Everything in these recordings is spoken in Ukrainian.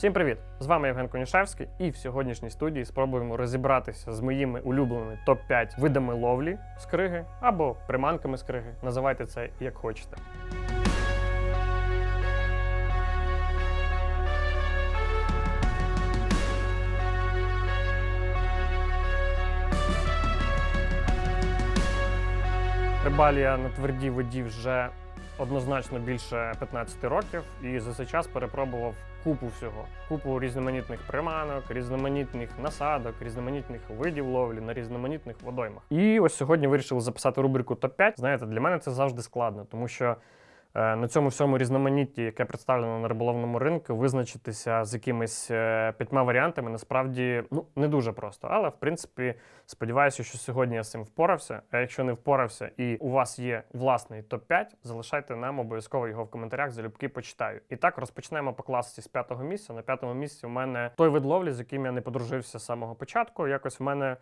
Всім привіт! З вами Євген Конішевський, і в сьогоднішній студії спробуємо розібратися з моїми улюбленими топ-5 видами ловлі з криги або приманками з криги. Називайте це як хочете. Рибалія на твердій воді вже однозначно більше 15 років, і за цей час перепробував купу всього, купу різноманітних приманок, різноманітних насадок, різноманітних видів ловлі на різноманітних водоймах. І ось сьогодні вирішили записати рубрику топ-5. Знаєте, для мене це завжди складно, тому що. Е, На цьому всьому різноманітті, яке представлено на риболовному ринку, визначитися з якимись е, п'ятьма варіантами насправді ну не дуже просто. Але в принципі сподіваюся, що сьогодні я з цим впорався. А якщо не впорався і у вас є власний топ-5, залишайте нам обов'язково його в коментарях. Залюбки почитаю. І так розпочнемо по класиці з п'ятого місця. На п'ятому місці у мене той вид ловлі, з яким я не подружився з самого початку. Якось в мене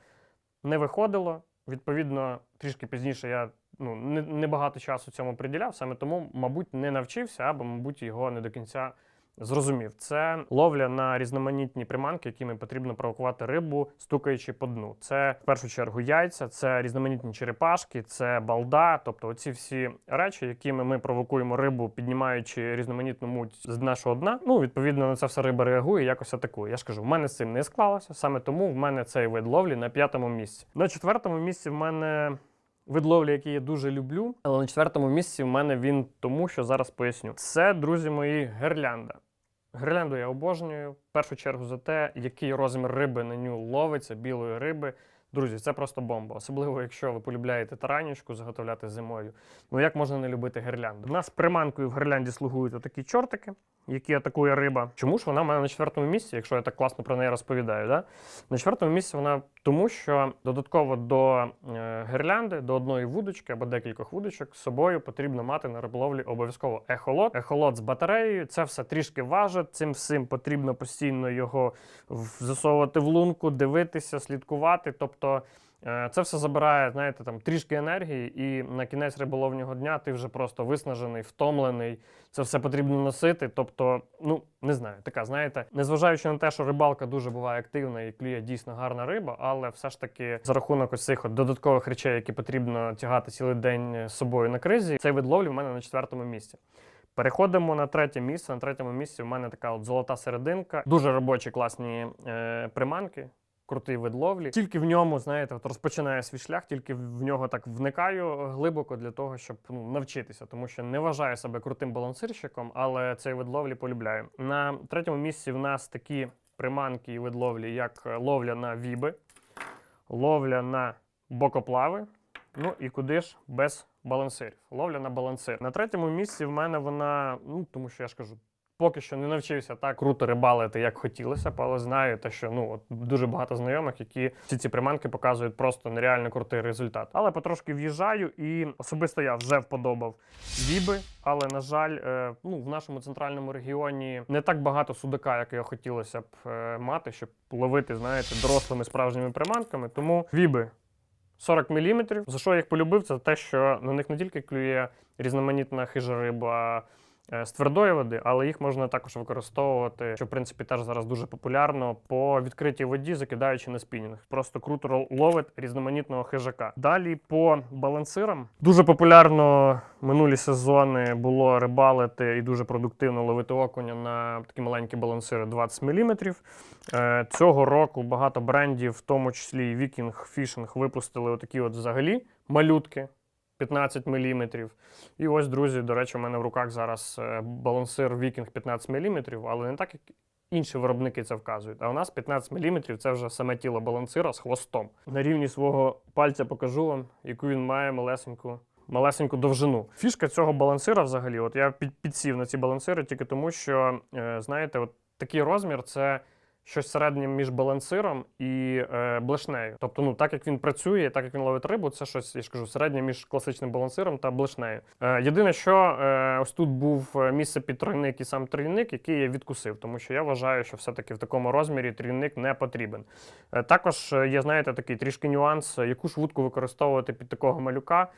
не виходило. Відповідно, трішки пізніше я ну не, не багато часу цьому приділяв, саме тому, мабуть, не навчився або, мабуть, його не до кінця зрозумів. Це ловля на різноманітні приманки, якими потрібно провокувати рибу, стукаючи по дну. Це в першу чергу яйця, це різноманітні черепашки, це балда. Тобто, оці всі речі, якими ми провокуємо рибу, піднімаючи різноманітну муть з нашого дна. Ну, відповідно, на це все риба реагує, якось атакує. Я ж кажу, в мене з цим не склалося. Саме тому в мене цей вид ловлі на п'ятому місці. На четвертому місці в мене. Вид ловлі, який я дуже люблю, але на четвертому місці в мене він тому, що зараз поясню. Це, друзі мої, гирлянда. Гирлянду я обожнюю. В першу чергу за те, який розмір риби на ню ловиться, білої риби. Друзі, це просто бомба. Особливо, якщо ви полюбляєте таранічку заготовляти зимою. Ну як можна не любити гирлянду? У нас приманкою в гирлянді слугують такі чортики, які атакує риба. Чому ж вона мене на четвертому місці, якщо я так класно про неї розповідаю? Да? На четвертому місці вона тому, що додатково до е, гирлянди, до одної вудочки або декількох вудочок з собою потрібно мати на риболовлі обов'язково ехолот. Ехолот з батареєю. Це все трішки важить. Цим всім потрібно постійно його засовувати в лунку, дивитися, слідкувати. Тобто. Е, Це все забирає, знаєте, там трішки енергії, і на кінець риболовнього дня ти вже просто виснажений, втомлений. Це все потрібно носити. Тобто, ну не знаю, така, знаєте, незважаючи на те, що рибалка дуже буває активна і клює дійсно гарна риба, але все ж таки за рахунок ось цих от додаткових речей, які потрібно тягати цілий день з собою на кризі, цей вид ловлі в мене на четвертому місці. Переходимо на третє місце. На третьому місці в мене така от золота серединка. Дуже робочі класні е, приманки. Крутий вид ловлі. Тільки в ньому, знаєте, от розпочинаю свій шлях, тільки в нього так вникаю глибоко для того, щоб ну, навчитися, тому що не вважаю себе крутим балансирщиком, але цей вид ловлі полюбляю. На третьому місці в нас такі приманки і вид ловлі, як е, ловля на віби, ловля на бокоплави. Ну і куди ж без балансирів. Ловля на балансир. На третьому місці в мене вона, ну тому що я ж кажу, поки що не навчився так круто рибалити, як хотілося але знаю те, що ну от дуже багато знайомих, які всі ці приманки показують просто нереально крутий результат. Але потрошки в'їжджаю, і особисто я вже вподобав віби. Але на жаль, е, ну в нашому центральному регіоні не так багато судака, як його хотілося б е, мати, щоб ловити, знаєте, дорослими справжніми приманками. Тому віби 40 мм. За що я їх полюбив, це те, що на них не тільки клює різноманітна хижа риба з твердої води, але їх можна також використовувати, що в принципі теж зараз дуже популярно по відкритій воді, закидаючи на спінінг. Просто круто ловить різноманітного хижака. Далі по балансирам дуже популярно минулі сезони було рибалити і дуже продуктивно ловити окуня на такі маленькі балансири 20 мм. Е, Цього року багато брендів, в тому числі і Viking Fishing, випустили отакі от взагалі малютки 15 мм. І ось, друзі, до речі, у мене в руках зараз е, балансир Viking 15 мм, але не так, як інші виробники це вказують. А у нас 15 мм це вже саме тіло балансира з хвостом. На рівні свого пальця покажу вам, яку він має малесеньку. Малесеньку довжину. Фішка цього балансира взагалі, от я підсів на ці балансири тільки тому, що, е, знаєте, от такий розмір це щось середнє між балансиром і е, блешнею. Тобто, ну так як він працює, так як він ловить рибу, це щось, я ж кажу, середнє між класичним балансиром та блешнею. Е, єдине, що е, ось тут був е, місце під тройник і сам трійник, який я відкусив, тому що я вважаю, що все-таки в такому розмірі трійник не потрібен. Е, також е, є, знаєте, такий трішки нюанс, яку ж вудку використовувати під такого малюка.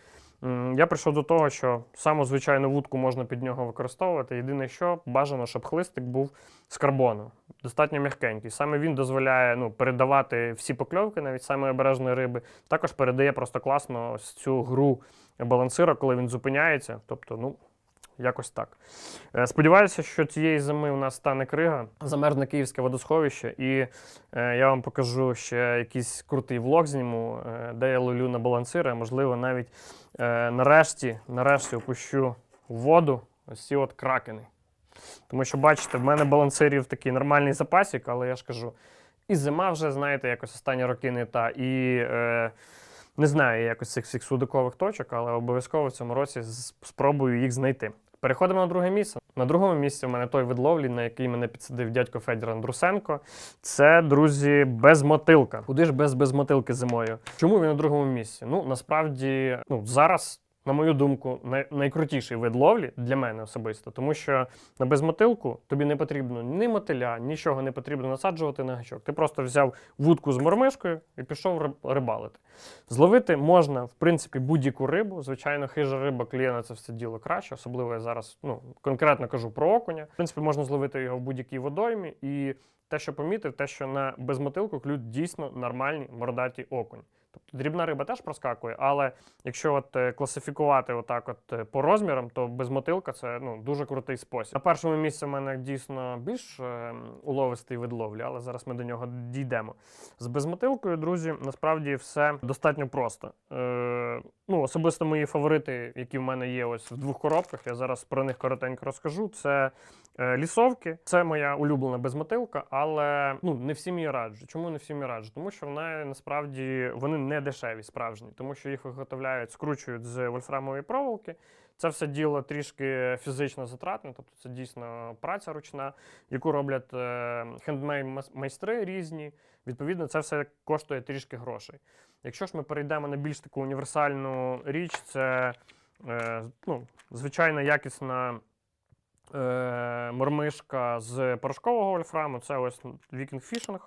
Я прийшов до того, що саму звичайну вудку можна під нього використовувати. Єдине, що бажано, щоб хлистик був з карбону, достатньо м'якенький. Саме він дозволяє ну, передавати всі покльовки, навіть саме обережної риби. Також передає просто класно ось цю гру балансира, коли він зупиняється. Тобто, ну. Якось так. Е, Сподіваюся, що цієї зими у нас стане крига, замерзне київське водосховище, і е, я вам покажу ще якийсь крутий влог зніму, е, де я ловлю на балансири, а можливо, навіть нарешті, нарешті опущу воду ось ці от кракени. Тому що, бачите, в мене балансирів такий нормальний запасік, але я ж кажу, і зима вже, знаєте, якось останні роки не та. І е, не знаю якось цих всіх судакових точок, але обов'язково в цьому році спробую їх знайти. Переходимо на друге місце. На другому місці в мене той вид ловлі, на який мене підсадив дядько Федір Андрусенко. Це, друзі, безмотилка. Куди ж без безмотилки зимою? Чому він на другому місці? Ну, насправді, ну, зараз, на мою думку, най- найкрутіший вид ловлі для мене особисто, тому що на безмотилку тобі не потрібно ні мотиля, нічого не потрібно насаджувати на гачок. Ти просто взяв вудку з мормишкою і пішов риб- рибалити. Зловити можна, в принципі, будь-яку рибу. Звичайно, хижа риба кліє на це все діло краще, особливо я зараз ну, конкретно кажу про окуня. В принципі, можна зловити його в будь-якій водоймі. І те, що помітив, те, що на безмотилку клюють дійсно нормальні мордаті окунь. Тобто дрібна риба теж проскакує, але якщо от е, класифікувати отак от е, по розмірам, то безмотилка це ну, дуже крутий спосіб. На першому місці в мене дійсно більш е, уловистий вид ловлі, але зараз ми до нього дійдемо. З безмотилкою, друзі, насправді все достатньо просто. Е, ну, особисто мої фаворити, які в мене є ось в двох коробках, я зараз про них коротенько розкажу. Це лісовки. Це моя улюблена безмотилка, але ну, не всім її раджу. Чому не всім її раджу? Тому що вона насправді вони не дешеві, справжні, тому що їх виготовляють, скручують з вольфрамової проволоки. Це все діло трішки фізично затратне, тобто це дійсно праця ручна, яку роблять е, хендмейд майстри різні. Відповідно, це все коштує трішки грошей. Якщо ж ми перейдемо на більш таку універсальну річ, це е, ну, звичайна якісна е, мормишка з порошкового вольфраму, це ось Viking Fishing.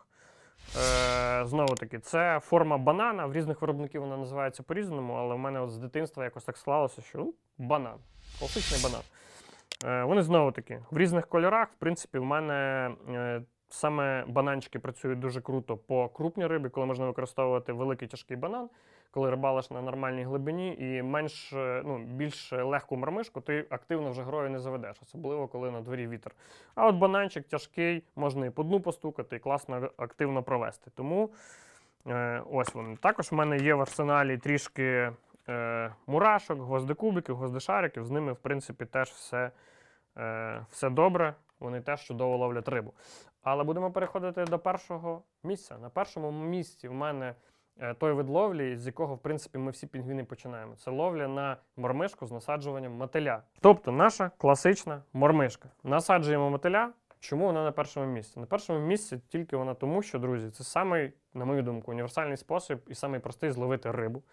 Е, знову таки, це форма банана. В різних виробників вона називається по-різному, але в мене от з дитинства якось так склалося, що ну, банан, класичний банан. Е, вони знову таки в різних кольорах. В принципі, в мене е, саме бананчики працюють дуже круто по крупній рибі, коли можна використовувати великий тяжкий банан, коли рибалиш на нормальній глибині і менш е, ну, більш легку мармишку, ти активно вже грою не заведеш, особливо коли на дворі вітер. А от бананчик тяжкий, можна і по дну постукати, і класно активно провести. Тому е, ось вони. Також в мене є в арсеналі трішки е, мурашок, гвоздикубиків, гвоздишариків. З ними, в принципі, теж все, е, все добре. Вони теж чудово ловлять рибу. Але будемо переходити до першого місця. На першому місці в мене е, той вид ловлі, з якого, в принципі, ми всі пінгвіни починаємо. Це ловля на мормишку з насаджуванням мотиля. Тобто наша класична мормишка. Насаджуємо мотиля. Чому вона на першому місці? На першому місці тільки вона тому, що, друзі, це самий, на мою думку, універсальний спосіб і самий простий зловити рибу.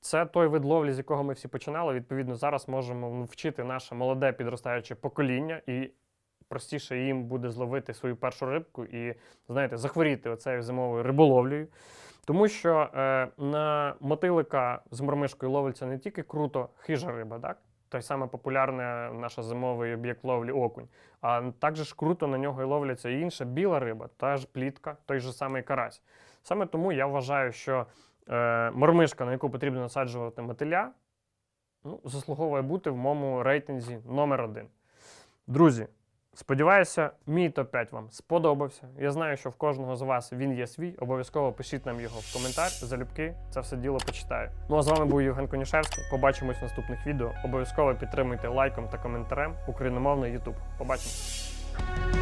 Це той вид ловлі, з якого ми всі починали. Відповідно, зараз можемо вчити наше молоде підростаюче покоління, і простіше їм буде зловити свою першу рибку і, знаєте, захворіти оцею зимовою риболовлею. Тому що е, на мотилика з мормишкою ловиться не тільки круто хижа риба, так? той саме популярний наш зимовий об'єкт ловлі окунь. А також круто на нього і ловляться і інша біла риба, та ж плітка, той же самий карась. Саме тому я вважаю, що е, мормишка, на яку потрібно насаджувати мотиля, ну, заслуговує бути в моєму рейтинзі номер один. Друзі, сподіваюся, мій топ-5 вам сподобався. Я знаю, що в кожного з вас він є свій. Обов'язково пишіть нам його в коментар, залюбки, це все діло почитаю. Ну а з вами був Євген Конішевський. Побачимось в наступних відео. Обов'язково підтримуйте лайком та коментарем україномовний YouTube. Побачимось!